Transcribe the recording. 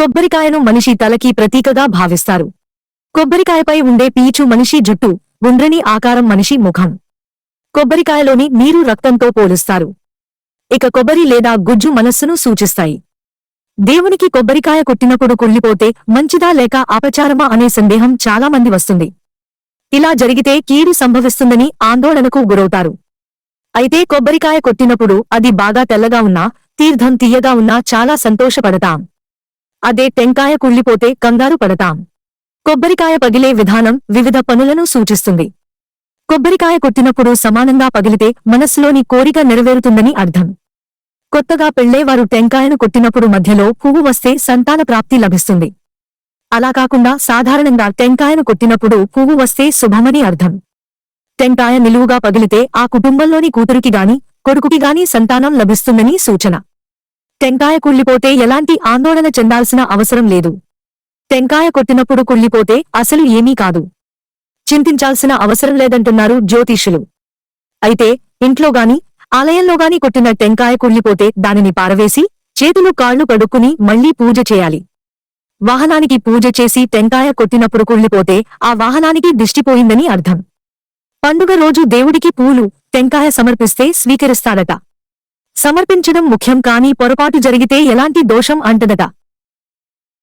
కొబ్బరికాయను మనిషి తలకి ప్రతీకగా భావిస్తారు. కొబ్బరికాయపై ఉండే పీచు మనిషి జుట్టు గుండ్రని ఆకారం మనిషి ముఖం. కొబ్బరికాయలోని నీరు రక్తంతో పోలుస్తారు. ఇక కొబ్బరి లేదా గుజ్జు మనస్సును సూచిస్తాయి. దేవునికి కొబ్బరికాయ కొట్టినప్పుడు కుళ్ళిపోతే మంచిదా లేక అపచారమా అనే సందేహం చాలా మంది వస్తుంది. ఇలా జరిగితే కీడు సంభవిస్తుందని ఆందోళనకు గురవుతారు. అయితే కొబ్బరికాయ కొట్టినప్పుడు అది బాగా తెల్లగా ఉన్నా తీర్థం తీయగా ఉన్నా చాలా సంతోషపడతాం. అదే టెంకాయ కుళ్ళిపోతే కంగారు పడతాం. కొబ్బరికాయ పగిలే విధానం వివిధ పనులను సూచిస్తుంది. కొబ్బరికాయ కొట్టినప్పుడు సమానంగా పగిలితే మనస్సులోని కోరిక నెరవేరుతుందని అర్థం. కొత్తగా పెళ్ళేవారు టెంకాయను కొట్టినప్పుడు మధ్యలో పువ్వు వస్తే సంతాన ప్రాప్తి లభిస్తుంది. అలా కాకుండా సాధారణంగా టెంకాయను కొట్టినప్పుడు పువ్వు వస్తే శుభమని అర్థం. టెంకాయ నిలువుగా పగిలితే ఆ కుటుంబంలోని కూతురికి గాని కొడుకుకి గాని సంతానం లభిస్తుందని సూచన. టెంకాయ కుళ్ళిపోతే ఎలాంటి ఆందోళన చెందాల్సిన అవసరం లేదు. టెంకాయ కొట్టినప్పుడు కుళ్ళిపోతే అసలు ఏమీ కాదు. చింతించాల్సిన అవసరం లేదంటున్నారు జ్యోతిష్యులు. అయితే ఇంట్లోగాని ఆలయంలోగాని ఆలయంలో గాని కొట్టిన టెంకాయ కుళ్ళిపోతే దానిని పారవేసి చేతులు కాళ్ళు కడుక్కుని మళ్ళీ పూజ చేయాలి. వాహనానికి పూజ చేసి టెంకాయ కొట్టినప్పుడు కుళ్ళిపోతే ఆ వాహనానికి దిష్టిపోయిందని అర్థం. పండుగ రోజు దేవుడికి పూలు టెంకాయ సమర్పిస్తే స్వీకరిస్తాడట సమర్పించడం ముఖ్యం కానీ పొరపాటు జరిగితే ఎలాంటి దోషం అంటదట.